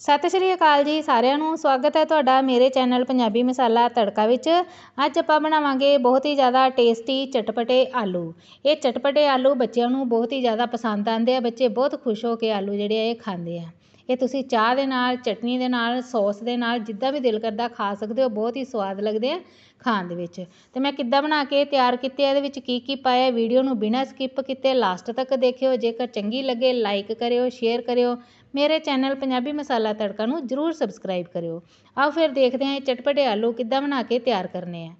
ਸਤਿ ਸ਼੍ਰੀ ਅਕਾਲ ਜੀ ਸਾਰਿਆਂ ਨੂੰ। ਸਵਾਗਤ ਹੈ ਤੁਹਾਡਾ ਮੇਰੇ ਚੈਨਲ ਪੰਜਾਬੀ ਮਸਾਲਾ ਤੜਕਾ ਵਿੱਚ। ਅੱਜ ਆਪਾਂ ਬਣਾਵਾਂਗੇ ਬਹੁਤ ਹੀ ਜ਼ਿਆਦਾ ਟੇਸਟੀ ਚਟਪਟੇ ਆਲੂ। ਇਹ ਚਟਪਟੇ ਆਲੂ ਬੱਚਿਆਂ ਨੂੰ ਬਹੁਤ ਹੀ ਜ਼ਿਆਦਾ ਪਸੰਦ ਆਉਂਦੇ ਆ। ਬੱਚੇ ਬਹੁਤ ਖੁਸ਼ ਹੋ ਕੇ ਆਲੂ ਜਿਹੜੇ ਆ ਇਹ ਖਾਂਦੇ ਆ। ਇਹ ਤੁਸੀਂ ਚਾਹ ਦੇ ਨਾਲ, ਚਟਨੀ ਦੇ ਨਾਲ, ਸੌਸ ਦੇ ਨਾਲ, ਜਿੱਦਾਂ ਵੀ ਦਿਲ ਕਰਦਾ ਖਾ ਸਕਦੇ ਹੋ, ਬਹੁਤ ਹੀ ਸਵਾਦ ਲੱਗਦੇ ਆ ਖਾਣ ਦੇ ਵਿੱਚ। ਅਤੇ ਮੈਂ ਕਿੱਦਾਂ ਬਣਾ ਕੇ ਤਿਆਰ ਕੀਤੇ ਇਹਦੇ ਵਿੱਚ ਕੀ ਕੀ ਪਾਇਆ, ਵੀਡੀਓ ਨੂੰ ਬਿਨਾਂ ਸਕਿੱਪ ਕੀਤੇ ਲਾਸਟ ਤੱਕ ਦੇਖਿਓ। ਜੇਕਰ ਚੰਗੀ ਲੱਗੇ ਲਾਈਕ ਕਰਿਓ ਸ਼ੇਅਰ ਕਰਿਓ। ਮੇਰੇ ਚੈਨਲ ਪੰਜਾਬੀ ਮਸਾਲਾ ਤੜਕਾ ਨੂੰ ਜਰੂਰ ਸਬਸਕ੍ਰਾਈਬ ਕਰਿਓ। ਆਓ ਫਿਰ ਦੇਖਦੇ ਹਾਂ ਇਹ ਚਟਪਟੇ ਆਲੂ ਕਿੱਦਾਂ ਬਣਾ ਕੇ ਤਿਆਰ ਕਰਨੇ ਆ।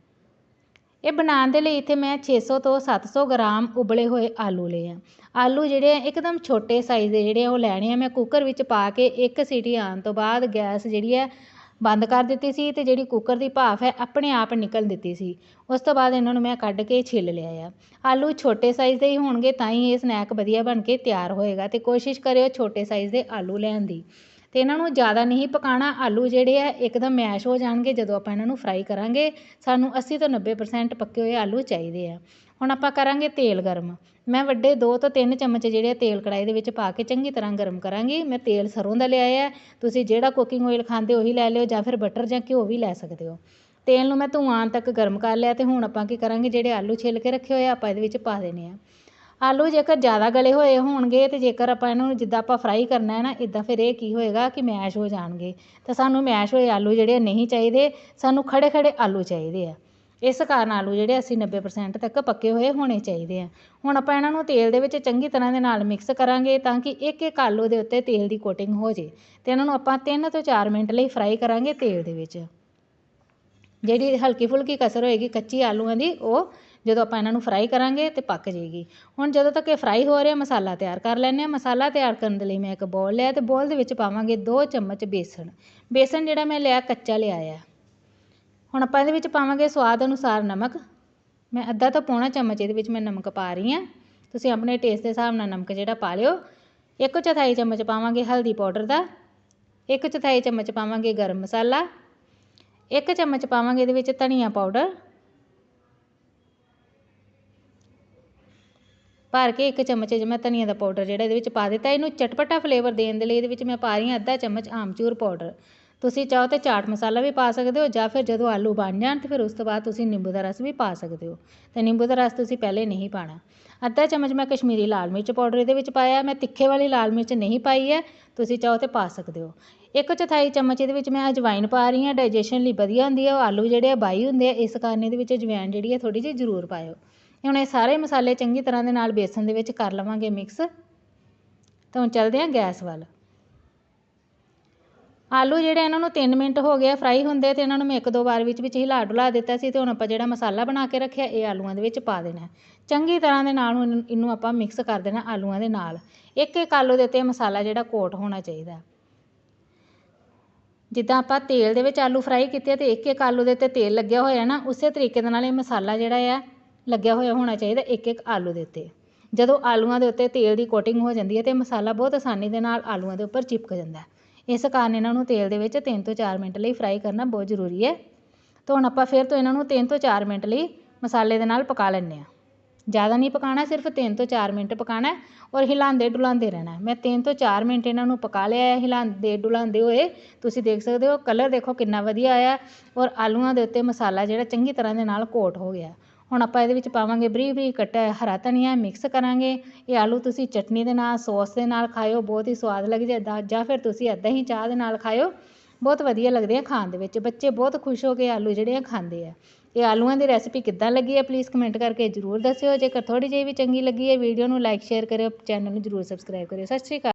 ਇਹ ਬਣਾਉਣ ਦੇ ਲਈ ਇੱਥੇ ਮੈਂ ਛੇ ਸੌ ਤੋਂ ਸੱਤ ਸੌ ਗ੍ਰਾਮ ਉਬਲੇ ਹੋਏ ਆਲੂ ਲਏ ਆ। ਆਲੂ ਜਿਹੜੇ ਆ, ਇੱਕਦਮ ਛੋਟੇ ਸਾਈਜ਼ ਦੇ ਜਿਹੜੇ ਆ, ਉਹ ਲੈਣੇ ਆ। ਮੈਂ ਕੁੱਕਰ ਵਿੱਚ ਪਾ ਕੇ ਇੱਕ ਸੀਟੀ ਆਉਣ ਤੋਂ ਬਾਅਦ ਗੈਸ ਜਿਹੜੀ ਹੈ ਬੰਦ ਕਰ ਦਿੱਤੀ ਸੀ ਅਤੇ ਜਿਹੜੀ ਕੁੱਕਰ ਦੀ ਭਾਫ਼ ਹੈ, ਆਪਣੇ ਆਪ ਨਿਕਲ ਦਿੱਤੀ ਸੀ। ਉਸ ਤੋਂ ਬਾਅਦ ਇਹਨਾਂ ਨੂੰ ਮੈਂ ਕੱਢ ਕੇ ਛਿੱਲ ਲਿਆ ਆ। ਆਲੂ ਛੋਟੇ ਸਾਈਜ਼ ਦੇ ਹੀ ਹੋਣਗੇ, ਤਾਂ ਹੀ ਇਹ ਸਨੈਕ ਵਧੀਆ ਬਣ ਕੇ ਤਿਆਰ ਹੋਏਗਾ ਅਤੇ ਕੋਸ਼ਿਸ਼ ਕਰਿਓ ਛੋਟੇ ਸਾਈਜ਼ ਦੇ ਆਲੂ ਲੈਣ ਦੀ। ਅਤੇ ਇਹਨਾਂ ਨੂੰ ਜ਼ਿਆਦਾ ਨਹੀਂ ਪਕਾਉਣਾ ਆਲੂ ਜਿਹੜੇ ਆ, ਇੱਕਦਮ ਮੈਸ਼ ਹੋ ਜਾਣਗੇ ਜਦੋਂ ਆਪਾਂ ਇਹਨਾਂ ਨੂੰ ਫਰਾਈ ਕਰਾਂਗੇ। ਸਾਨੂੰ 80 ਤੋਂ 90% ਪੱਕੇ ਹੋਏ ਆਲੂ ਚਾਹੀਦੇ ਆ। ਹੁਣ ਆਪਾਂ ਕਰਾਂਗੇ ਤੇਲ ਗਰਮ। ਮੈਂ ਵੱਡੇ ਦੋ ਤੋਂ ਤਿੰਨ ਚਮਚ ਜਿਹੜੇ ਤੇਲ ਕੜਾਹੀ ਦੇ ਵਿੱਚ ਪਾ ਕੇ ਚੰਗੀ ਤਰ੍ਹਾਂ ਗਰਮ ਕਰਾਂਗੀ। ਮੈਂ ਤੇਲ ਸਰੋਂ ਦਾ ਲਿਆ ਹੈ ਤੁਸੀਂ ਜਿਹੜਾ ਕੁਕਿੰਗ ਆਇਲ ਖਾਂਦੇ ਉਹੀ ਲੈ ਲਿਓ ਜਾਂ ਫਿਰ ਬਟਰ ਜਾਂ ਘਿਓ ਵੀ ਲੈ ਸਕਦੇ ਹੋ। ਤੇਲ ਨੂੰ ਮੈਂ ਧੂਆਂ ਤੱਕ ਗਰਮ ਕਰ ਲਿਆ ਅਤੇ ਹੁਣ ਆਪਾਂ ਕੀ ਕਰਾਂਗੇ, ਜਿਹੜੇ ਆਲੂ ਛਿੱਲ ਕੇ ਰੱਖੇ ਹੋਏ ਆ, ਆਪਾਂ ਇਹਦੇ ਵਿੱਚ ਪਾ ਦੇਣੇ ਆ। ਆਲੂ ਜੇਕਰ ਜ਼ਿਆਦਾ ਗਲੇ ਹੋਏ ਹੋਣਗੇ ਤੇ ਜੇਕਰ ਆਪਾਂ ਇਹਨੂੰ ਜਿੱਦਾਂ ਆਪਾਂ ਫਰਾਈ ਕਰਨਾ ਹੈ ਨਾ ਇਦਾਂ ਫਿਰ ਇਹ ਕੀ ਹੋਏਗਾ ਕਿ ਮੈਸ਼ ਹੋ ਜਾਣਗੇ। ਤਾਂ ਸਾਨੂੰ ਮੈਸ਼ ਹੋਏ ਆਲੂ ਜਿਹੜੇ ਨਹੀਂ ਚਾਹੀਦੇ, ਸਾਨੂੰ ਖੜੇ ਖੜੇ ਆਲੂ ਚਾਹੀਦੇ ਆ। ਇਸ ਕਾਰਨ ਆਲੂ ਜਿਹੜੇ ਅਸੀਂ 90% ਤੱਕ ਪੱਕੇ ਹੋਏ ਹੋਣੇ ਚਾਹੀਦੇ ਆ। ਹੁਣ ਆਪਾਂ ਇਹਨਾਂ ਨੂੰ ਤੇਲ ਦੇ ਵਿੱਚ ਚੰਗੀ ਤਰ੍ਹਾਂ ਦੇ ਨਾਲ ਮਿਕਸ ਕਰਾਂਗੇ ਤਾਂ ਕਿ ਇੱਕ ਇੱਕ ਆਲੂ ਦੇ ਉੱਤੇ ਤੇਲ ਦੀ ਕੋਟਿੰਗ ਹੋ ਜੇ। ਤੇ ਇਹਨਾਂ ਨੂੰ ਆਪਾਂ 3 ਤੋਂ 4 ਮਿੰਟ ਲਈ ਫਰਾਈ ਕਰਾਂਗੇ ਤੇਲ ਦੇ ਵਿੱਚ। ਜਿਹੜੀ ਹਲਕੀ ਫੁਲਕੀ ਕਸਰ ਹੋਏਗੀ ਕੱਚੀ ਆਲੂਆਂ ਦੀ, ਉਹ ਜਦੋਂ ਆਪਾਂ ਇਹਨਾਂ ਨੂੰ ਫਰਾਈ ਕਰਾਂਗੇ ਤਾਂ ਪੱਕ ਜਾਏਗੀ। ਹੁਣ ਜਦੋਂ ਤੱਕ ਇਹ ਫਰਾਈ ਹੋ ਰਿਹਾ, ਮਸਾਲਾ ਤਿਆਰ ਕਰ ਲੈਂਦੇ ਹਾਂ। ਮਸਾਲਾ ਤਿਆਰ ਕਰਨ ਦੇ ਲਈ ਮੈਂ ਇੱਕ ਬੋਲ ਲਿਆ ਅਤੇ ਬੋਲ ਦੇ ਵਿੱਚ ਪਾਵਾਂਗੇ 2 ਚਮਚ ਬੇਸਣ। ਬੇਸਣ ਜਿਹੜਾ ਮੈਂ ਲਿਆ, ਕੱਚਾ ਲਿਆ ਆ। ਹੁਣ ਆਪਾਂ ਇਹਦੇ ਵਿੱਚ ਪਾਵਾਂਗੇ ਸਵਾਦ ਅਨੁਸਾਰ ਨਮਕ। ਮੈਂ ਅੱਧਾ ਤੋਂ ਪੌਣਾ ਚਮਚ ਇਹਦੇ ਵਿੱਚ ਮੈਂ ਨਮਕ ਪਾ ਰਹੀ ਹਾਂ। ਤੁਸੀਂ ਆਪਣੇ ਟੇਸਟ ਦੇ ਹਿਸਾਬ ਨਾਲ ਨਮਕ ਜਿਹੜਾ ਪਾ ਲਿਓ। ਇੱਕ ਚੌਥਾਈ ਚਮਚ ਪਾਵਾਂਗੇ ਹਲਦੀ ਪਾਊਡਰ ਦਾ। ਇੱਕ ਚੌਥਾਈ ਚਮਚ ਪਾਵਾਂਗੇ ਗਰਮ ਮਸਾਲਾ। ਇੱਕ ਚਮਚ ਪਾਵਾਂਗੇ ਇਹਦੇ ਵਿੱਚ ਧਨੀਆ ਪਾਊਡਰ। ਭਰ ਕੇ ਇੱਕ ਚਮਚ ਜੇ ਮੈਂ ਧਨੀਆ ਦਾ ਪਾਊਡਰ ਜਿਹੜਾ ਇਹਦੇ ਵਿੱਚ ਪਾ ਦਿੱਤਾ। ਇਹਨੂੰ ਚਟਪਟਾ ਫਲੇਵਰ ਦੇਣ ਦੇ ਲਈ ਇਹਦੇ ਵਿੱਚ ਮੈਂ ਪਾ ਰਹੀ ਹਾਂ ਅੱਧਾ ਚਮਚ ਆਮਚੂਰ ਪਾਊਡਰ। ਤੁਸੀਂ ਚਾਹੋ ਤੇ ਚਾਟ ਮਸਾਲਾ ਵੀ ਪਾ ਸਕਦੇ ਹੋ ਜਾਂ ਫਿਰ ਜਦੋਂ ਆਲੂ ਬਣ ਜਾਣ ਤਾਂ ਫਿਰ ਉਸ ਤੋਂ ਬਾਅਦ ਤੁਸੀਂ ਨਿੰਬੂ ਦਾ ਰਸ ਵੀ ਪਾ ਸਕਦੇ ਹੋ। ਅਤੇ ਨਿੰਬੂ ਦਾ ਰਸ ਤੁਸੀਂ ਪਹਿਲੇ ਨਹੀਂ ਪਾਉਣਾ ਅੱਧਾ ਚਮਚ ਮੈਂ ਕਸ਼ਮੀਰੀ ਲਾਲ ਮਿਰਚ ਪਾਊਡਰ ਇਹਦੇ ਵਿੱਚ ਪਾਇਆ। ਮੈਂ ਤਿੱਖੇ ਵਾਲੀ ਲਾਲ ਮਿਰਚ ਨਹੀਂ ਪਾਈ ਹੈ। ਤੁਸੀਂ ਚਾਹੋ ਤਾਂ ਪਾ ਸਕਦੇ ਹੋ। ਇੱਕ ਚੌਥਾਈ ਚਮਚ ਇਹਦੇ ਵਿੱਚ ਮੈਂ ਅਜਵਾਇਨ ਪਾ ਰਹੀ ਹਾਂ। ਡਾਈਜੈਸ਼ਨ ਲਈ ਵਧੀਆ ਹੁੰਦੀ ਹੈ। ਉਹ ਆਲੂ ਜਿਹੜੇ ਆ ਬਾਈ ਹੁੰਦੇ ਆ। ਇਸ ਕਾਰਨ ਇਹਦੇ ਵਿੱਚ ਅਜਵਾਇਨ ਜਿਹੜੀ ਹੈ ਥੋੜ੍ਹੀ ਜਿਹੀ ਜ਼ਰੂਰ ਪਾਇਓ। ਹੁਣ ਇਹ ਸਾਰੇ ਮਸਾਲੇ ਚੰਗੀ ਤਰ੍ਹਾਂ ਦੇ ਨਾਲ ਬੇਸਨ ਦੇ ਵਿੱਚ ਕਰ ਲਵਾਂਗੇ ਮਿਕਸ ਤਾਂ ਹੁਣ ਚੱਲਦੇ ਹਾਂ ਗੈਸ ਵੱਲ। ਆਲੂ ਜਿਹੜੇ ਇਹਨਾਂ ਨੂੰ 3 ਮਿੰਟ ਹੋ ਗਏ ਫਰਾਈ ਹੁੰਦੇ ਤੇ ਇਹਨਾਂ ਨੂੰ ਮੈਂ ਇੱਕ ਦੋ ਵਾਰ ਵਿੱਚ ਵਿੱਚ ਹਿਲਾ ਡੁਲਾ ਦਿੱਤਾ ਸੀ ਤੇ ਹੁਣ ਆਪਾਂ ਜਿਹੜਾ ਮਸਾਲਾ ਬਣਾ ਕੇ ਰੱਖਿਆ ਇਹ ਆਲੂਆਂ ਦੇ ਵਿੱਚ ਪਾ ਦੇਣਾ ਚੰਗੀ ਤਰ੍ਹਾਂ ਦੇ ਨਾਲ ਹੁਣ ਇਹਨੂੰ ਆਪਾਂ ਮਿਕਸ ਕਰ ਦੇਣਾ ਆਲੂਆਂ ਦੇ ਨਾਲ। ਇੱਕ ਇੱਕ ਆਲੂ ਦੇ ਉੱਤੇ ਮਸਾਲਾ ਜਿਹੜਾ ਕੋਟ ਹੋਣਾ ਚਾਹੀਦਾ ਜਿੱਦਾਂ ਆਪਾਂ ਤੇਲ ਦੇ ਵਿੱਚ ਆਲੂ ਫਰਾਈ ਕੀਤੇ ਤੇ ਇੱਕ ਇੱਕ ਆਲੂ ਦੇ ਉੱਤੇ ਤੇਲ ਲੱਗਿਆ ਹੋਇਆ ਨਾ, ਉਸੇ ਤਰੀਕੇ ਦੇ ਨਾਲ ਇਹ ਮਸਾਲਾ ਜਿਹੜਾ ਆ ਲੱਗਿਆ ਹੋਇਆ ਹੋਣਾ ਚਾਹੀਦਾ ਇੱਕ ਇੱਕ ਆਲੂ ਦੇ ਉੱਤੇ। ਜਦੋਂ ਆਲੂਆਂ ਦੇ ਉੱਤੇ ਤੇਲ ਦੀ ਕੋਟਿੰਗ ਹੋ ਜਾਂਦੀ ਹੈ ਤੇ ਮਸਾਲਾ ਬਹੁਤ ਆਸਾਨੀ ਦੇ ਨਾਲ ਆਲੂਆਂ ਦੇ ਉੱਪਰ ਚਿਪਕ ਜਾਂਦਾ ਇਸ ਕਾਰਨ ਇਹਨਾਂ ਨੂੰ ਤੇਲ ਦੇ ਵਿੱਚ 3 ਤੋਂ 4 ਮਿੰਟ ਲਈ ਫਰਾਈ ਕਰਨਾ ਬਹੁਤ ਜ਼ਰੂਰੀ ਹੈ। ਤਾਂ ਹੁਣ ਆਪਾਂ ਫਿਰ ਤੋਂ ਇਹਨਾਂ ਨੂੰ 3 ਤੋਂ 4 ਮਿੰਟ ਲਈ ਮਸਾਲੇ ਦੇ ਨਾਲ ਪਕਾ ਲੈਂਦੇ ਆ ਜ਼ਿਆਦਾ ਨਹੀਂ ਪਕਾਣਾ ਸਿਰਫ 3 ਤੋਂ 4 ਮਿੰਟ ਪਕਾਣਾ ਔਰ ਹਿਲਾਉਂਦੇ ਡੁਲਾਉਂਦੇ ਰਹਿਣਾ ਮੈਂ 3 ਤੋਂ 4 ਮਿੰਟ ਇਹਨਾਂ ਨੂੰ ਪਕਾ ਲਿਆ ਹੈ, ਹਿਲਾਉਂਦੇ ਡੁਲਾਉਂਦੇ ਹੋਏ। ਤੁਸੀਂ ਦੇਖ ਸਕਦੇ ਹੋ ਕਲਰ ਦੇਖੋ ਕਿੰਨਾ ਵਧੀਆ ਆਇਆ ਔਰ ਆਲੂਆਂ ਦੇ ਉੱਤੇ ਮਸਾਲਾ ਜਿਹੜਾ ਚੰਗੀ ਤਰ੍ਹਾਂ ਦੇ ਨਾਲ ਕੋਟ ਹੋ ਗਿਆ ਹੁਣ ਆਪਾਂ ਇਹਦੇ ਵਿੱਚ ਪਾਵਾਂਗੇ ਬਰੀਕ ਬਰੀਕ ਕੱਟਿਆ ਹਰਾ ਧਨੀਆ ਮਿਕਸ ਕਰਾਂਗੇ। ਇਹ ਆਲੂ ਤੁਸੀਂ ਚਟਨੀ ਦੇ ਨਾਲ, ਸੌਸ ਦੇ ਨਾਲ ਖਾਇਓ, ਬਹੁਤ ਹੀ ਸਵਾਦ ਲੱਗ ਲੱਗਦਾ ਜਾਂ ਫਿਰ ਤੁਸੀਂ ਇੱਦਾਂ ਹੀ ਚਾਹ ਦੇ ਨਾਲ ਖਾਇਓ। ਬਹੁਤ ਵਧੀਆ ਲੱਗਦੇ ਆ ਖਾਣ ਦੇ ਵਿੱਚ। ਬੱਚੇ ਬਹੁਤ ਖੁਸ਼ ਹੋ ਕੇ ਆਲੂ ਜਿਹੜੇ ਆ ਖਾਂਦੇ ਆ। ਇਹ ਆਲੂਆਂ ਦੀ ਰੈਸਿਪੀ ਕਿੱਦਾਂ ਲੱਗੀ ਹੈ ਪਲੀਜ਼ ਕਮੈਂਟ ਕਰਕੇ ਜ਼ਰੂਰ ਦੱਸਿਓ। ਜੇਕਰ ਥੋੜੀ ਜਿਹੀ ਵੀ ਚੰਗੀ ਲੱਗੀ ਹੈ ਵੀਡੀਓ ਨੂੰ ਲਾਈਕ ਸ਼ੇਅਰ ਕਰਿਓ ਚੈਨਲ ਨੂੰ ਜ਼ਰੂਰ ਸਬਸਕ੍ਰਾਈਬ ਕਰਿਓ। ਸਤਿ ਸ਼੍ਰੀ ਅਕਾਲ।